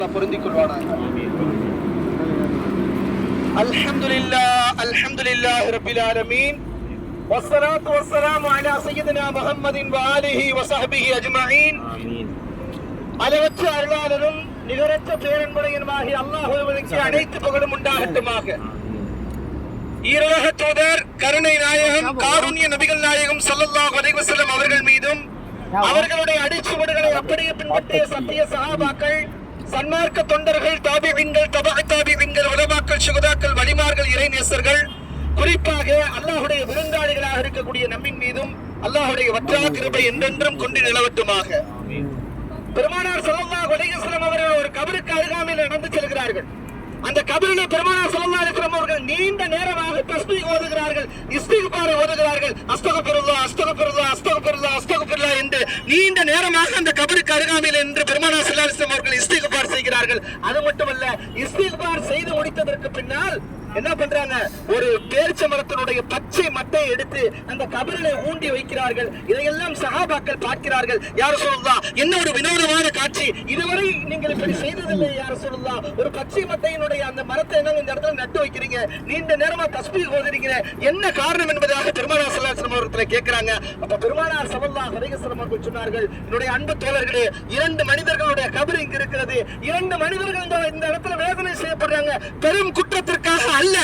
பொருந்திக் கொள்வானாக அல்ஹம்துலில்லா அல்ஹம்துலில்லா ரப்பில் ஆலமீன் والصلاة والسلام على سيدنا محمد وآله وصحبه أجمعين அளவற்ற அருளாளரும் நிகரற்ற பேரன்புடையனுமாகி அல்லாஹுவிற்கு அனைத்து புகழும் உண்டாகட்டுமாக ஈரோக தூதர் கருணை நாயகம் காருண்ய நபிகள் நாயகம் ஸல்லல்லாஹு அலைஹி வஸல்லம் அவர்கள் மீதும் அவர்களுடைய அடிச்சுவடுகளை அப்படியே பின்பற்றிய சத்திய சஹாபாக்கள் சன்மார்க்க தொண்டர்கள் தாபிவிங்கள் தபா தாபிவிங்கள் உலமாக்கள் சுகதாக்கள் வழிமார்கள் இறைநேசர்கள் குறிப்பாக அல்லாஹுடைய விருந்தாளிகளாக இருக்கக்கூடிய நம்மின் மீதும் அல்லாஹுடைய வற்றா கிருபை என்றென்றும் கொண்டு நிலவட்டுமாக. பெருமானார் ஸல்லல்லாஹு அலைஹி அவர்கள் ஒரு கபருக்கு அருகாமையில் நடந்து செல்கிறார்கள். அந்த கபரிலே பெருமானார் ஸல்லல்லாஹு அலிஸ்லாம் அவர்கள் நீண்ட நேரமாக தஸ்மி ஓதுகிறார்கள் இஸ்திகுபாரை ஓதுகிறார்கள் அஸ்தக பெருல்லா அஸ்தக பெருல்லா அஸ்தக அஸ்தக்ஃபிருல்லாஹ் அஸ்தக அஸ்தக்ஃபிருல்லாஹ் என்று நீண்ட நேரமாக அந்த கபருக்கு அருகாமையில் என்று பெருமானார் ஸல்லல்லாஹு அலிஸ்லாம் அவர்கள் இஸ்தி செய்கிறார்கள். அது மட்டுமல்ல இஸ்திக்பார் செய்து முடித்ததற்கு பின்னால் என்ன பண்றாங்க? ஒரு பேரிச்ச மரத்தினுடைய பச்சை மட்டை எடுத்து அந்த கபரிலே ஊண்டி வைக்கிறார்கள். இதையெல்லாம் சகாபாக்கள் பார்க்கிறார்கள். யார் சொல்லலாம் என்ன ஒரு வினோதமான காட்சி. இதுவரை நீங்கள் இப்படி செய்ததில்லை யார் சொல்லலாம் ஒரு பச்சை மட்டையினுடைய அந்த மரத்தை என்ன இந்த இடத்துல நட்டு வைக்கிறீங்க? நீண்ட நேரமா தஸ்பி ஓதுறீங்க. என்ன காரணம் என்பதாக பெருமானார் சல்லாஸ்லம் அவர்கள் கேட்கிறாங்க. அப்ப பெருமானார் சவல்லா ஹரிகஸ்லம் அவர்கள் சொன்னார்கள் என்னுடைய அன்பு தோழர்களே இரண்டு மனிதர்களுடைய கபர் இங்கு இருக்கிறது. இரண்டு மனிதர்கள் இந்த- இந்த இடத்துல வேதனை செய்யப்படுறாங்க. பெரும் குற்றத்திற்காக அல்ல.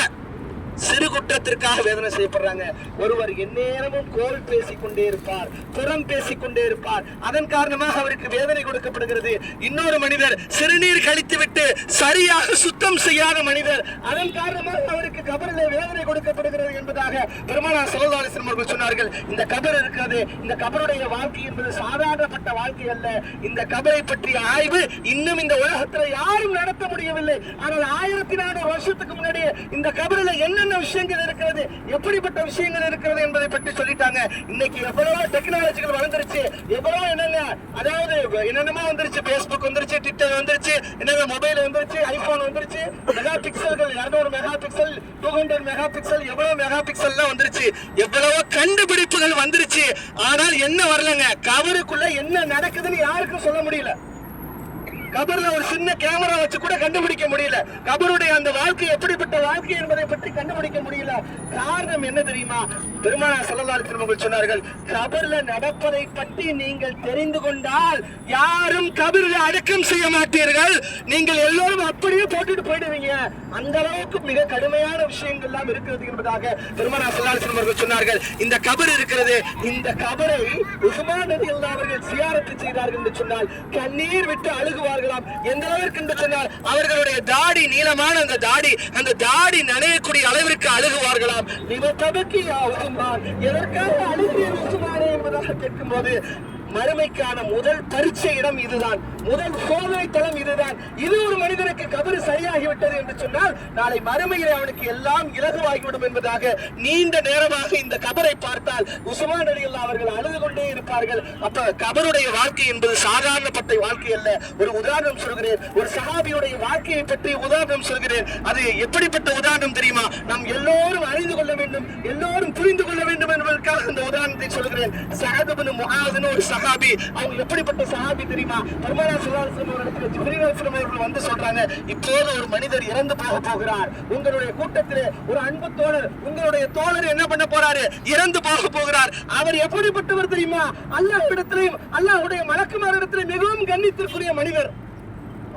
சிறு குற்றத்திற்காக வேதனை செய்யப்படுறாங்க. ஒருவர் எந்நேரமும் கோல் பேசிக் கொண்டே இருப்பார் புறம் பேசிக்கொண்டே இருப்பார். அதன் காரணமாக அவருக்கு வேதனை கொடுக்கப்படுகிறது. இன்னொரு மனிதர் சிறுநீர் கழித்து விட்டு சரியாக சுத்தம் செய்யாத மனிதர். அதன் காரணமாக அவருக்கு கபரிலே வேதனை கொடுக்கப்படுகிறது என்பதாக பெருமானார் சல்லல்லாஹு அவர்கள் சொன்னார்கள். இந்த கபர் இருக்கிறது. இந்த கபருடைய வாழ்க்கை என்பது சாதாரணப்பட்ட வாழ்க்கை அல்ல. இந்த கபரை பற்றிய ஆய்வு இன்னும் இந்த உலகத்தில் யாரும் நடத்த முடியவில்லை. ஆனால் ஆயிரத்தி நானூறு வருஷத்துக்கு முன்னாடி இந்த கபரில் என்னென்ன விஷயங்கள் இருக்கிறது? எப்படிப்பட்ட விஷயங்கள் இருக்கிறது என்பதை பற்றி சொல்லிட்டாங்க. இன்னைக்கு எவ்வளவோ டெக்னாலஜிகள் வளர்ந்துருச்சு. எவ்வளவோ என்னென்ன அதாவது என்னென்னமா வந்துருச்சு. பேஸ்புக் வந்துருச்சு ட்விட்டர் வந்துருச்சு என்னென்ன மொபைல் வந்துருச்சு ஐபோன் வந்துருச்சு. மெகா பிக்சல்கள் இரநூறு mega pixel two hundred mega pixel எவ்வளவு மெகா பிக்சல்லாம் வந்துருச்சு. எவ்வளவோ கண்டுபிடிப்புகள் வந்துருச்சு. ஆனால் என்ன வரலங்க? கவருக்குள்ள என்ன நடக்குதுன்னு யாருக்கும் சொல்ல முடியல. கபர்ல ஒரு சின்ன கேமரா வச்சு கூட கண்டுபிடிக்க முடியல. கபருடைய அந்த வாழ்க்கை எப்படிப்பட்ட வாழ்க்கை என்பதை பற்றி கண்டுபிடிக்க முடியல. காரணம் என்ன தெரியுமா? பெருமானா சல்லல்லாஹு திருமகள் சொன்னார்கள் கபர்ல நடப்பதை பற்றி நீங்கள் தெரிந்து கொண்டால் யாரும் கபர்ல அடக்கம் செய்ய மாட்டீர்கள். நீங்கள் எல்லோரும் அப்படியே போட்டுட்டு போயிடுவீங்க. அந்த அளவுக்கு மிக கடுமையான விஷயங்கள் எல்லாம் இருக்கிறது என்பதாக பெருமானா சல்லல்லாஹு திருமகள் சொன்னார்கள். இந்த கபர் இருக்கிறது. இந்த கபரை உசுமா நதியில் அவர்கள் சியாரத்து செய்தார்கள் என்று சொன்னால் கண்ணீர் விட்டு பார்க்கலாம் எந்த அளவிற்கு என்று சொன்னால் அவர்களுடைய தாடி நீளமான அந்த தாடி அந்த தாடி நனையக்கூடிய அளவிற்கு அழுகுவார்களாம். இவர் தபக்கி உஸ்மான் எதற்காக அழுகிறீர் என்பதாக கேட்கும் போது மறுமைக்கான முதல் பரீட்சை இடம் இதுதான். முதல் சோதனை தளம் இதுதான். இது ஒரு மனிதனுக்கு கபரு சரியாகிவிட்டது என்று சொன்னால் நாளை மறுமையில் அவனுக்கு எல்லாம் இலகுவாகிவிடும் என்பதாக நீண்ட நேரமாக இந்த கபரை பார்த்தால் உசுமான் அலி அவர்கள் அழுது கொண்டே இருப்பார்கள். அப்ப கபருடைய வாழ்க்கை என்பது சாதாரணப்பட்ட வாழ்க்கை அல்ல. ஒரு உதாரணம் சொல்கிறேன். ஒரு சஹாபியுடைய வாழ்க்கையை பற்றி உதாரணம் சொல்கிறேன். அது எப்படிப்பட்ட உதாரணம் தெரியுமா? நாம் எல்லோரும் அறிந்து கொள்ள வேண்டும். எல்லோரும் வேண்டும் இந்த உதாரணத்தை சொல்கிறேன். சஹதுபின் முஆதுன்னு ஒரு சஹாபி. அவங்க எப்படிப்பட்ட சஹாபி தெரியுமா? பெருமானா சுல்லாஸ்லம் அவர்களுக்கு ஜிப்ரீல் அலைஹிஸ்ஸலாம் அவர்கள் வந்து சொல்றாங்க இப்போது ஒரு மனிதர் இறந்து போக போகிறார். உங்களுடைய கூட்டத்திலே ஒரு அன்பு தோழர் உங்களுடைய தோழர் என்ன பண்ண போறாரு? இறந்து போக போகிறார். அவர் எப்படிப்பட்டவர் தெரியுமா? அல்லாஹ் இடத்திலையும் அல்லாஹ்வுடைய மலக்குமாரிடத்திலே மிகவும் கண்ணித்திற்குரிய மனிதர்.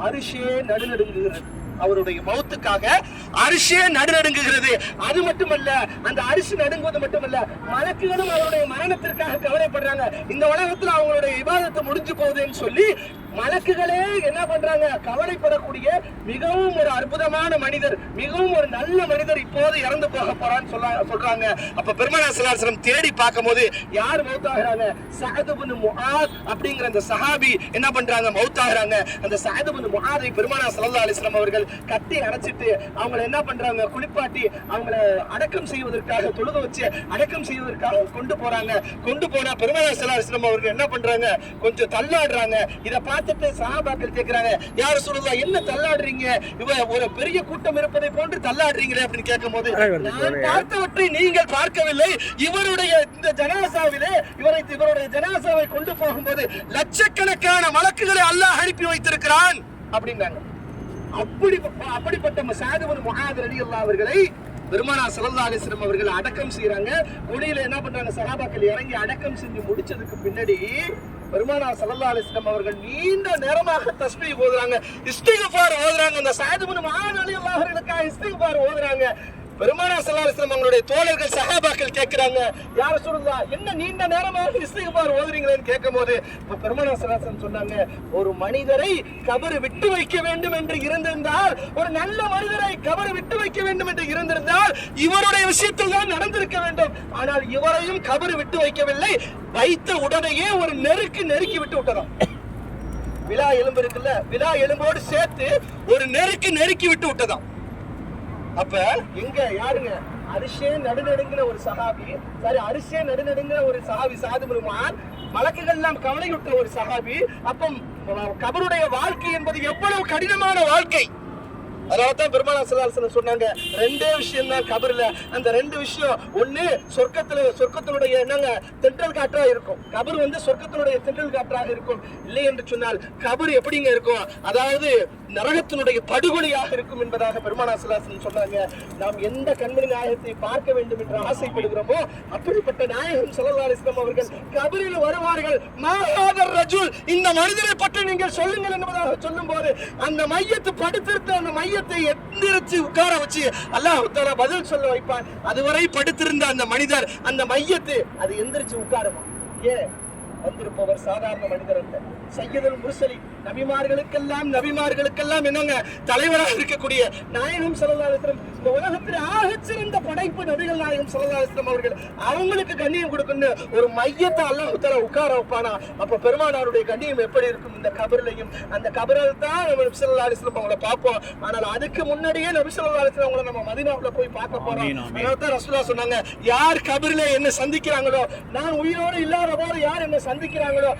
அரிசியே நடுநடுங்குகிறது. அவருடைய மௌத்துக்காக அரிசியே நடுநடுங்குகிறது. அது மட்டுமல்ல அந்த அரிசி நடுங்குவது மட்டுமல்ல மலக்குகளும் அவருடைய மரணத்திற்காக கவலைப்படுறாங்க. இந்த உலகத்துல அவங்களுடைய விவாதத்தை முடிஞ்சு போகுதுன்னு சொல்லி மலக்குகளே என்ன பண்றாங்க? கவலைப்படக்கூடிய மிகவும் ஒரு அற்புதமான மனிதர் மிகவும் ஒரு நல்ல மனிதர் இப்போது இறந்து போக போறான்னு சொல்ல சொல்றாங்க. அப்ப பெருமானா சிலாசனம் தேடி பார்க்கும்போது யார் மௌத்தாகிறாங்க? சஹதுபின் முஹாத் அப்படிங்கிற அந்த சஹாபி என்ன பண்றாங்க? மௌத்தாகிறாங்க. அந்த சஹதுபின் முஹாதை பெருமானா சல்லா அலிஸ்லாம் அவர்கள் கட்டி அடைச்சிட்டு அவங்கள என்ன பண்றாங்க? குளிப்பாட்டி அவங்கள அடக்கம் செய்வதற்காக தொழுக வச்சு அடக்கம் செய்வதற்காக கொண்டு போறாங்க. கொண்டு போனா பெருமானா ஸல்லல்லாஹு அவர்கள் என்ன பண்றாங்க? கொஞ்சம் தள்ளாடுறாங்க. இத பார்த்துட்டு சஹாபாக்கள் கேக்குறாங்க. யார் சொல்லுதா என்ன தள்ளாடுறீங்க? இவ ஒரு பெரிய கூட்டம் இருப்பதை போன்று தள்ளாடுறீங்களே அப்படின்னு கேட்கும்போது நான் பார்த்தவற்றை நீங்கள் பார்க்கவில்லை. இவருடைய இந்த ஜனாசாவிலே இவரை இவருடைய ஜனாசாவை கொண்டு போகும்போது லட்சக்கணக்கான வழக்குகளை அல்லாஹ் அனுப்பி வைத்திருக்கிறான் அப்படின்னாங்க. அப்படி அப்படிப்பட்ட சாதுவன் அல்லா அவர்களை பெருமானா சல்லா அலிஸ்லம் அவர்கள் அடக்கம் செய்யறாங்க குழியில என்ன பண்றாங்க? சகாபாக்கள் இறங்கி அடக்கம் செஞ்சு முடிச்சதுக்கு பின்னாடி பெருமானா சல்லா அலிஸ்லம் அவர்கள் நீண்ட நேரமாக தஸ்மி ஓதுறாங்க. இஸ்திகபார் ஓதுறாங்க. அந்த சாதுவன் முகாதர் அலி அல்லா அவர்களுக்காக இஸ்திகபார் ஓதுறாங்க. பெருமானா சல்லாஸ்லம் அவங்களுடைய தோழர்கள் சகாபாக்கள் கேட்கிறாங்க யார் சொல்லுதா என்ன நீண்ட நேரமாக இஸ்திகபார் ஓதுறீங்களேன்னு கேட்கும் போது பெருமானா சல்லாஸ்லம் சொன்னாங்க ஒரு மனிதரை கபரு விட்டு வைக்க வேண்டும் என்று இருந்திருந்தால் ஒரு நல்ல மனிதரை கபரு விட்டு வைக்க வேண்டும் என்று இருந்திருந்தால் இவருடைய விஷயத்தில் தான் நடந்திருக்க வேண்டும். ஆனால் இவரையும் கபரு விட்டு வைக்கவில்லை வைத்த உடனேயே ஒரு நெருக்கு நெருக்கி விட்டு விட்டதாம். விழா எலும்பு இருக்குல்ல விழா எலும்போடு சேர்த்து ஒரு நெருக்கு நெருக்கி விட்டு விட்டதாம். அப்ப எங்க யாருங்க? அரிசே நடுநடுங்கிற ஒரு சகாபி சாரி அரிசே நடுநடுங்கிற ஒரு சகாபி சாது பெருமான் வழக்குகள் எல்லாம் கவலையுற்ற ஒரு சகாபி அப்ப கபருடைய வாழ்க்கை என்பது எவ்வளவு கடினமான வாழ்க்கை? அதனால தான் பெருமானா சல்லாசன சொன்னாங்க ரெண்டே விஷயம் தான் கபர்ல. அந்த ரெண்டு விஷயம் ஒண்ணு சொர்க்கத்துல சொர்க்கத்தினுடைய என்னங்க தென்றல் காற்றா இருக்கும். கபர் வந்து சொர்க்கத்தினுடைய தென்றல் காற்றாக இருக்கும். இல்லை என்று சொன்னால் கபர் எப்படிங்க இருக்கும்? அதாவது நரகத்தினுடைய படுகொலியாக இருக்கும் என்பதாக பெருமாள் அசலாசன் சொன்னாங்க. நாம் எந்த கண்மணி நாயகத்தை பார்க்க வேண்டும் என்று ஆசைப்படுகிறோமோ அப்படிப்பட்ட நாயகம் சல்லா அலிஸ்லாம் அவர்கள் கபரில் வருவார்கள். மாஹாதர் ரஜுல் இந்த மனிதரை பற்றி நீங்கள் சொல்லுங்கள் என்பதாக சொல்லும் போது அந்த மையத்து படுத்திருந்த அந்த மைய மையத்தை எந்திரிச்சு உட்கார வச்சு அல்லாஹ் பதில் சொல்ல வைப்பான். அதுவரை படுத்திருந்த அந்த மனிதர் அந்த மையத்து அது எந்திரிச்சு உட்காருமா? ஏன்? வந்திருப்பவர் சாதாரண மனிதர் அல்ல. சையதுல் முர்சலி நபிமார்களுக்கெல்லாம் நபிமார்களுக்கெல்லாம் என்னங்க தலைவராக இருக்கக்கூடிய நாயகம் சல்லல்லாஹு இந்த உலகத்தில் ஆகச்சிறந்த படைப்பு நபிகள் நாயகம் சல்லல்லாஹு அவர்கள் அவங்களுக்கு கண்ணியம் கொடுக்கணும் ஒரு மையத்தை அல்லாஹ் தஆலா உட்கார வைப்பானா? அப்ப பெருமானாருடைய கண்ணியம் எப்படி இருக்கும்? இந்த கபர்லையும் அந்த கபரில் தான் நம்ம நபி வஸல்லம் அவங்கள பார்ப்போம். ஆனால் அதுக்கு முன்னாடியே நபி ஸல்லல்லாஹு அலைஹி வஸல்லம் அவங்கள நம்ம மதீனாவுல போய் பார்க்க போறோம். அதனால தான் ரசூலுல்லாஹ் சொன்னாங்க யார் கபரில என்ன சந்திக்கிறாங்களோ நான் உயிரோடு இல்லாத போது யார் என்ன சந்திக்கிறாங்களோ